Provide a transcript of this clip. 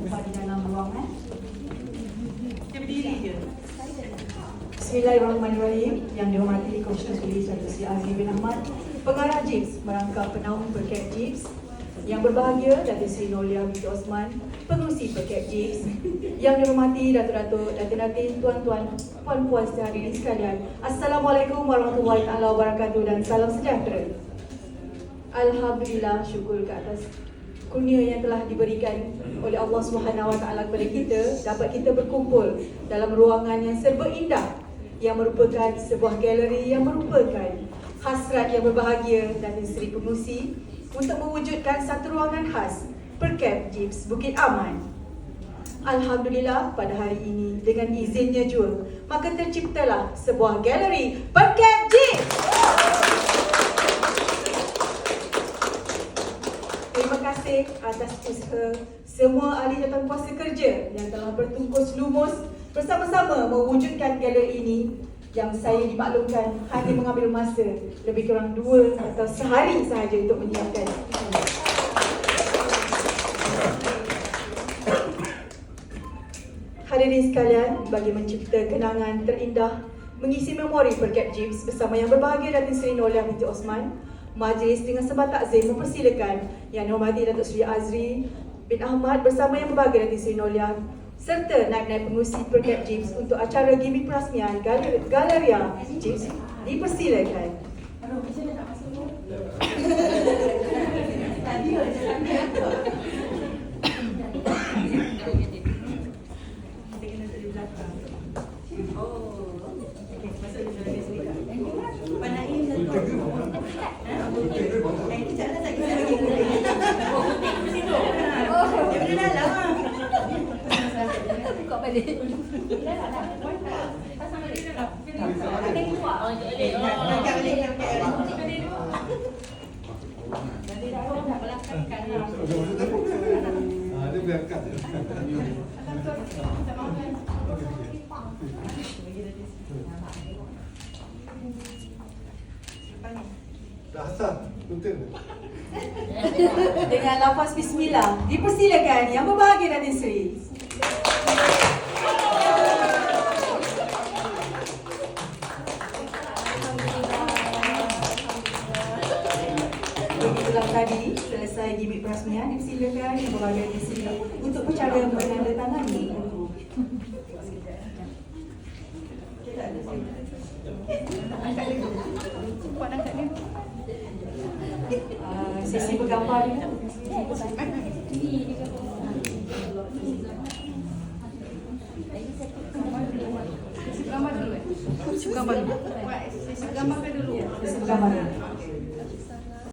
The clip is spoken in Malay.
di dalam ruangan, eh. Berdiri je. Bismillahirrahmanirrahim. Yang dihormati Komisioner Polis Dato Sri Azmi bin Ahmad Pengarah JIPS merangkap penaung Perkep JIPS Yang berbahagia Datuk Sri Nolia Binti Osman Pengurusi Perkep JIPS Yang dihormati Datuk-Datuk, Datin-Datin, Tuan-Tuan, Puan-Puan sehari ini sekalian. Assalamualaikum warahmatullahi wabarakatuh dan salam sejahtera. Alhamdulillah syukur ke atas kurnia yang telah diberikan oleh Allah Subhanahu Wa Taala kepada kita dapat kita berkumpul dalam ruangan yang serba indah yang merupakan sebuah galeri yang merupakan hasrat yang berbahagia dan Seri Pengusi untuk mewujudkan satu ruangan khas Perkap Jeeps Bukit Aman. Alhamdulillah pada hari ini dengan izinnya jua maka terciptalah sebuah galeri Perkap Jeeps. Kasih atas usaha semua ahli jawatan kuasa kerja yang telah bertungkus lumus bersama-sama mewujudkan galeri ini yang saya dimaklumkan hanya mengambil masa lebih kurang dua atau sehari sahaja untuk menyiapkan. Hadirin sekalian, bagi mencipta kenangan terindah mengisi memori Perkap Jeeps bersama yang berbahagia Datin Seri Nolia binti Osman, majlis dengan sebab takzim mempersilakan Yang Dihormati Datuk Seri Azri bin Ahmad bersama yang berbahagia Datin Seri Nolia serta naib-naib pengurusi Perkap Jeeps untuk acara gimmick perasmian Gal- Galeria Jeeps dipersilakan. Buka balik. Ah, dia berangkat je. Dah asal, punten. Dengan lafaz bismillah dipersilakan yang berbahagia Datin Seri. Itulah tadi selesai gimmick perasmian dipersilakan yang berbahagia Datin Seri untuk percara menandatangani. Uh, sesi bergambar ni. Gambar dulu eh. Gambar dulu. Buat sesi gambarkan dulu. Sesi bergambar ni.